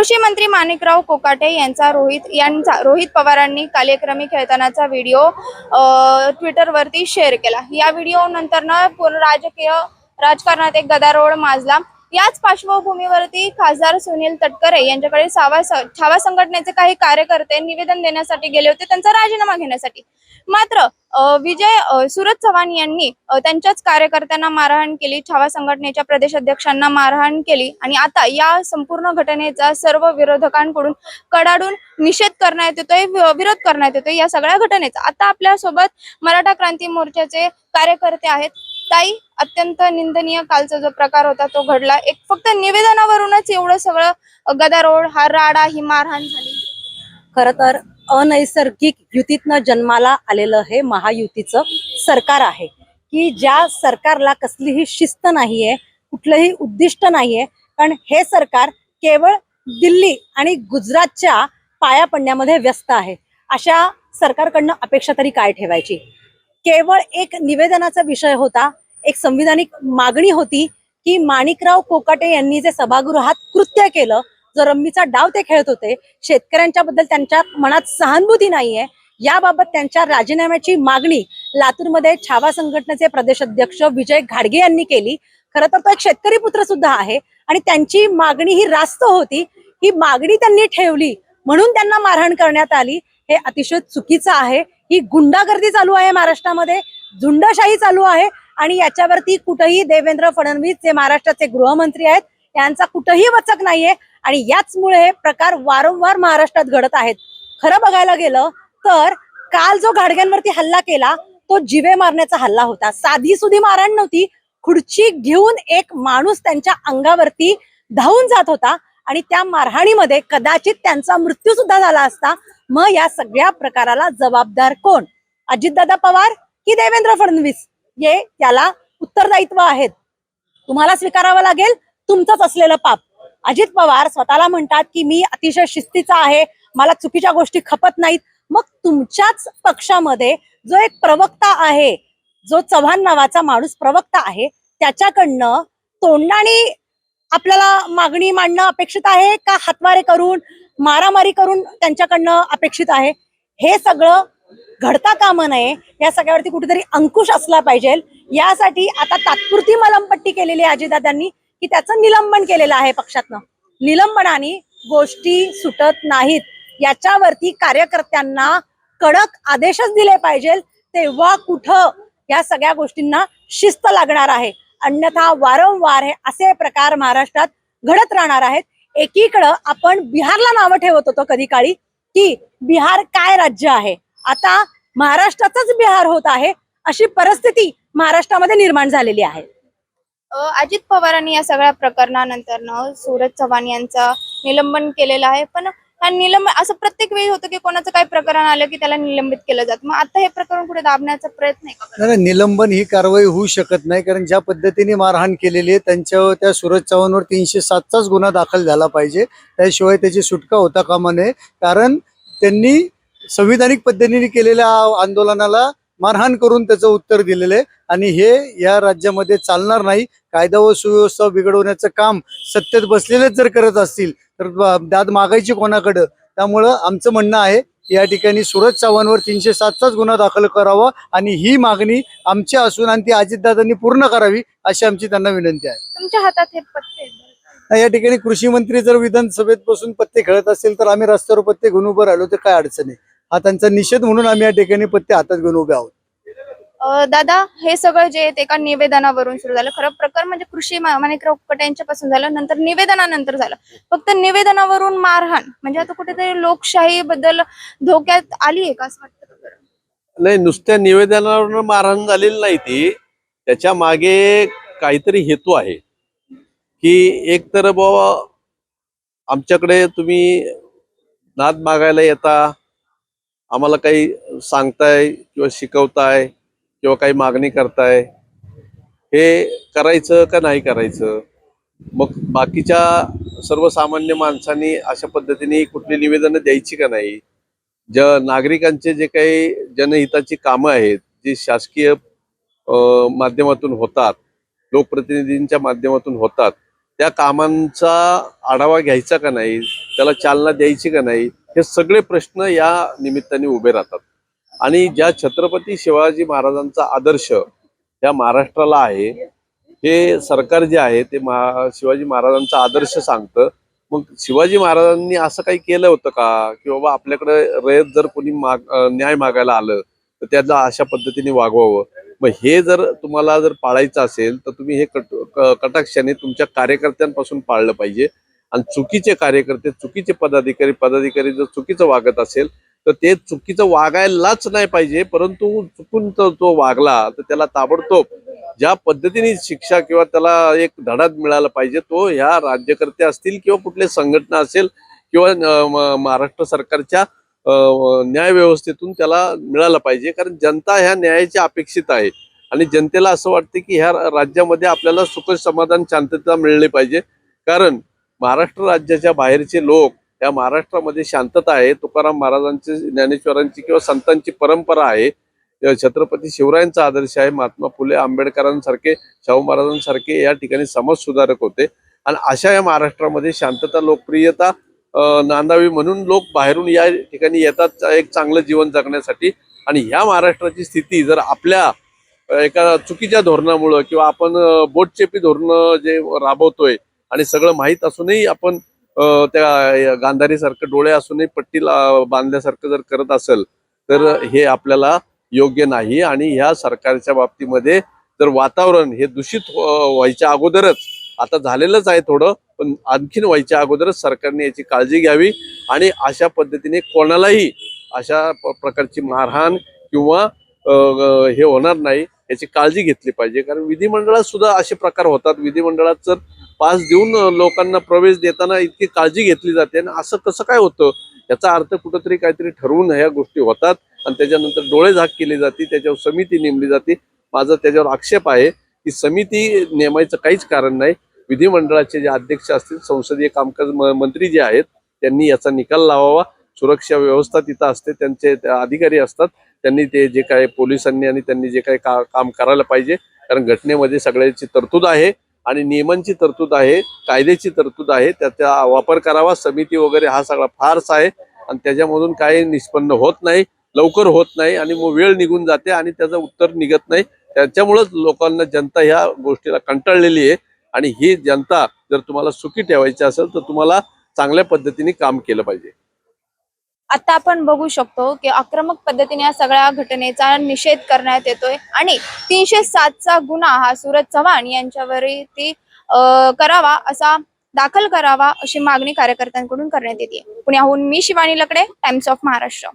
कृषी मंत्री माणिकराव कोकाटे यांचा रोहित यांचा रोहित पवारांनी कार्यक्रमी खेळतानाचा व्हिडिओ ट्विटरवरती शेअर केला. या व्हिडिओ नंतर ना पूर्ण राजकीय राजकारणात एक गदारोळ माजला. याच पार्श्वभूमीवरती खासदार सुनील तटकरे यांच्याकडे सावा छावा संघटनेचे काही कार्यकर्ते निवेदन देण्यासाठी गेले होते त्यांचा राजीनामा घेण्यासाठी. मात्र विजय अ, सुरज चव्हाण यांनी त्यांच्याच कार्यकर्त्यांना मारहाण केली छावा संघटनेच्या प्रदेशाध्यक्षांना मारहाण केली आणि आता या संपूर्ण घटनेचा सर्व विरोधकांकडून कडाडून निषेध करण्यात येतोय विरोध करण्यात येतोय या सगळ्या घटनेचा. आता आपल्यासोबत मराठा क्रांती मोर्चाचे कार्यकर्ते आहेत ताई अत्यंत निंदनीय कालचा जो प्रकार होता तो घडला. एक फक्त निवेदनावरूनच एवढं सगळं गदारोड गदारोळ हा राडा ही मारहाण झाली. खर तर अनैसर्गिक युतीतनं जन्माला आलेलं हे महायुतीचं सरकार आहे. की ज्या सरकारला कसलीही शिस्त नाहीये कुठलंही उद्दिष्ट नाहीये कारण हे सरकार केवळ दिल्ली आणि गुजरातच्या पाया पडण्यामध्ये व्यस्त आहे. अशा सरकारकडनं अपेक्षा तरी काय ठेवायची? केवळ एक निवेदनाचा विषय होता एक संविधानिक मागणी होती की माणिकराव कोकाटे यांनी जे सभागृहात कृत्य केलं जो रम्मीचा डाव ते खेळत होते शेतकऱ्यांच्या बद्दल त्यांच्या मनात सहानुभूती नाहीये. याबाबत त्यांच्या राजीनाम्याची मागणी लातूरमध्ये छावा संघटनेचे प्रदेशाध्यक्ष विजय घाडगे यांनी केली. खरं तर तो एक शेतकरी पुत्र सुद्धा आहे आणि त्यांची मागणी ही रास्त होती. ही मागणी त्यांनी ठेवली म्हणून त्यांना मारहाण करण्यात आली. हे अतिशय चुकीचं आहे. ही गुंडागर्दी चालू आहे महाराष्ट्रामध्ये. झुंडशाही चालू आहे. आणि याच्यावरती कुठंही देवेंद्र फडणवीस जे महाराष्ट्राचे गृहमंत्री आहेत यांचा कुठंही वचक नाहीये. आणि याचमुळे हे प्रकार वारंवार महाराष्ट्रात घडत आहेत. खरं बघायला गेलं तर काल जो घाडग्यांवरती हल्ला केला तो जिवे मारण्याचा हल्ला होता. साधी सुधी मारहाण नव्हती. खुर्ची घेऊन एक माणूस त्यांच्या अंगावरती धावून जात होता. आणि त्या मारहाणीमध्ये कदाचित त्यांचा मृत्यू सुद्धा झाला असता. मग या सगळ्या प्रकाराला जबाबदार कोण? अजितदादा पवार की देवेंद्र फडणवीस? हे त्याला उत्तरदायित्व आहेत. तुम्हाला स्वीकारावं लागेल तुमचंच असलेलं पाप. अजित पवार स्वतःला म्हणतात की मी अतिशय शिस्तीचा आहे मला चुकीच्या गोष्टी खपत नाहीत. मग तुमच्याच पक्षामध्ये जो एक प्रवक्ता आहे जो चव्हाण नावाचा माणूस प्रवक्ता आहे त्याच्याकडनं तोंडाने आपल्याला मागणी मांडणं अपेक्षित आहे का हातवारे करून मारामारी करून त्यांच्याकडनं अपेक्षित आहे? हे सगळं घडता कामा नये या सगळ्यावरती कुठेतरी अंकुश असला पाहिजे. यासाठी आता तात्पुरती मलमपट्टी केलेली आहे अजितदादांनी की त्याचं निलंबन केलेलं आहे पक्षातनं. निलंबनाने गोष्टी सुटत नाहीत. याच्यावरती कार्यकर्त्यांना कडक आदेशच दिले पाहिजे. तेव्हा कुठं या सगळ्या गोष्टींना शिस्त लागणार आहे? अन्यथा वारंवार हे असे प्रकार महाराष्ट्रात घडत राहणार आहेत. एकीकडं आपण बिहारला नावं ठेवत होतो कधी काळी की बिहार काय राज्य आहे? आता महाराष्ट्राचाच बिहार होत आहे अशी परिस्थिती महाराष्ट्रामध्ये निर्माण झालेली आहे. अजित पवारांनी या सगळ्या प्रकरणानंतर न सूरज चव्हाण यांचं निलंबन केलेलं आहे. पण हा निलंबन असं प्रत्येक वेळी होतं की कोणाचं काही प्रकरण आलं की त्याला निलंबित केलं जातं. मग आता हे प्रकरण कुठे दाबण्याचा प्रयत्न आहे का? निलंबन ही कारवाई होऊ शकत नाही कारण ज्या पद्धतीने मारहाण केलेली आहे त्यांच्यावर त्या सूरज चव्हाणवर तीनशे सातचाच गुन्हा दाखल झाला पाहिजे. त्याशिवाय त्याची सुटका होता कामा नये. कारण त्यांनी संविधानिक पद्धतीने केलेल्या आंदोलनाला मारहाण करून त्याचं उत्तर दिलेलं आहे. आणि हे या राज्यामध्ये चालणार नाही. कायदा व सुव्यवस्था बिघडवण्याचं काम सत्तेत बसलेलेच जर करत असतील तर दाद मागायची कोणाकडं? त्यामुळं आमचं म्हणणं आहे या ठिकाणी सूरज चव्हाणवर तीनशे सातचाच गुन्हा दाखल करावा आणि ही मागणी आमची असून आणि ती अजितदादांनी पूर्ण करावी अशी आमची त्यांना विनंती आहे. तुमच्या हातात हे पत्ते या ठिकाणी कृषी मंत्री जर विधानसभेत बसून पत्ते खेळत असेल तर आम्ही रस्त्यावर पत्ते घेऊन उभं राहिलो तर काय अडचण आहे? हा त्यांचा निषेध म्हणून आम्ही या ठिकाणी पत्ते हातात घेऊन उभे आहोत. अ, दादा हे सगळं जे आहे ते एका निवेदनावरून सुरू झालं. खरं प्रकरण म्हणजे कृषी मा- माणिकराव कुकटे यांच्यापासून झालं नंतर निवेदनानंतर झालं. फक्त निवेदनावरून मारहाण. म्हणजे आता कुठेतरी लोकशाही बद्दल धोक्यात आली आहे का असं वाटतं? नाही नुसत्या निवेदनावरून मारहाण झालेली नाही ती. त्याच्यामागे काहीतरी हेतू आहे. की एक तर बाबा आमच्याकडे तुम्ही नाद मागायला येता आम्हाला काही सांगताय किंवा शिकवताय किंवा काही मागणी करताय हे करायचं का नाही करायचं? मग बाकीच्या सर्वसामान्य माणसांनी अशा पद्धतीने कुठली निवेदनं द्यायची का नाही? ज नागरिकांचे जे काही जनहिताची कामं आहेत जी शासकीय माध्यमातून होतात लोकप्रतिनिधींच्या माध्यमातून होतात त्या कामांचा आढावा घ्यायचा का नाही त्याला चालना द्यायची का नाही हे सगळे प्रश्न या निमित्ताने उभे राहतात. आणि ज्या छत्रपती शिवाजी महाराजांचा आदर्श या महाराष्ट्राला आहे हे सरकार जे आहे ते महा शिवाजी महाराजांचा आदर्श सांगतं. मग शिवाजी महाराजांनी असं काही केलं होतं का? की बाबा आपल्याकडे रयत जर कोणी माग न्याय मागायला आलं तर त्याला अशा पद्धतीने वागवावं. मग हे जर तुम्हाला जर पाळायचं असेल तर तुम्ही हे कट क- कटाक्षाने तुमच्या कार्यकर्त्यांपासून पाळलं पाहिजे. आणि चुकीचे कार्यकर्ते चुकीचे पदाधिकारी पदाधिकारी जर चुकीचं वागत असेल तर ते चुकीचं वागायलाच नाही पाहिजे. परंतु चुकून तो तो वागला तर त्याला ताबडतोब ज्या पद्धतीने शिक्षा किंवा त्याला एक धडाच मिळाला पाहिजे तो ह्या राज्यकर्ते असतील किंवा कुठले संघटना असेल किंवा म- महाराष्ट्र सरकारच्या न्याय व्यवस्थेतून त्याला मिळाला पाहिजे. कारण जनता ह्या न्यायाची अपेक्षित आहे. आणि जनतेला असं वाटते की ह्या राज्यामध्ये आपल्याला सुख समाधान शांतता मिळली पाहिजे. कारण महाराष्ट्र राज्याच्या बाहेरचे लोक या महाराष्ट्रामध्ये शांतता आहे. तुकाराम महाराजांची ज्ञानेश्वरांची किंवा संतांची परंपरा आहे. छत्रपती शिवरायांचा आदर्श आहे. महात्मा फुले आंबेडकरांसारखे शाहू महाराजांसारखे या ठिकाणी समाज सुधारक होते. आणि अशा या महाराष्ट्रामध्ये शांतता लोकप्रियता नांदावी म्हणून लोक बाहेरून या ठिकाणी येतात एक चांगलं जीवन जगण्यासाठी. आणि ह्या महाराष्ट्राची स्थिती जर आपल्या एका चुकीच्या धोरणामुळं किंवा आपण बोटचेपी धोरणं जे राबवतोय आणि सगळं माहीत असूनही आपण त्या गांधारीसारखं डोळे असूनही पट्टीला बांधल्यासारखं जर करत असेल तर हे आपल्याला योग्य नाही. आणि ह्या सरकारच्या बाबतीमध्ये जर वातावरण हे दूषित व्हायच्या अगोदरच आता झालेलंच आहे थोडं पण आणखीन व्हायच्या अगोदरच सरकारने याची काळजी घ्यावी आणि अशा पद्धतीने कोणालाही अशा प- प्रकारची मारहाण किंवा हे होणार नाही याची काळजी घेतली पाहिजे. कारण विधिमंडळात सुद्धा असे प्रकार होतात. विधिमंडळात जर पास देऊन लोकांना प्रवेश देताना इतकी काळजी घेतली जाते आणि असं कसं काय होतं? याचा अर्थ कुठंतरी काहीतरी ठरवून ह्या गोष्टी होतात आणि त्याच्यानंतर डोळे झाक केली जाते त्याच्यावर समिती नेमली जाते. माझा त्याच्यावर आक्षेप आहे की समिती नेमायचं काहीच कारण नाही. विधिमंडळाचे जे अध्यक्ष असतील संसदीय कामकाज म- मंत्री जे आहेत त्यांनी याचा निकाल लावावा. सुरक्षा व्यवस्था तिथं असते त्यांचे अधिकारी असतात. त्यांनी ते जे काय पोलिसांनी आणि त्यांनी जे काही का काम करायला पाहिजे. कारण घटनेमध्ये सगळ्याची तरतूद आहे आणि नियमांची तरतूद आहे कायद्याची तरतूद आहे. त्याचा वापर करावा. समिती वगैरे हा सगळा फार्स आहे आणि त्याच्यामधून काही निष्पन्न होत नाही लवकर होत नाही आणि मग वेळ निघून जाते आणि त्याचं उत्तर निघत नाही. त्याच्यामुळंच लोकांना जनता ह्या गोष्टीला कंटाळलेली आहे. आणि ही जनता जर तुम्हाला सुखी ठेवायची असेल तर तुम्हाला चांगल्या पद्धतीने काम केलं पाहिजे. आता आपण बघू शकतो की आक्रमक पद्धतीने या सगळ्या घटनेचा निषेध करण्यात येतोय आणि तीनशे सातचा गुन्हा हा सूरज चव्हाण यांच्यावरती ती करावा असा दाखल करावा अशी मागणी कार्यकर्त्यांकडून करण्यात येते. पुण्याहून मी शिवानी लकडे टाइम्स ऑफ महाराष्ट्र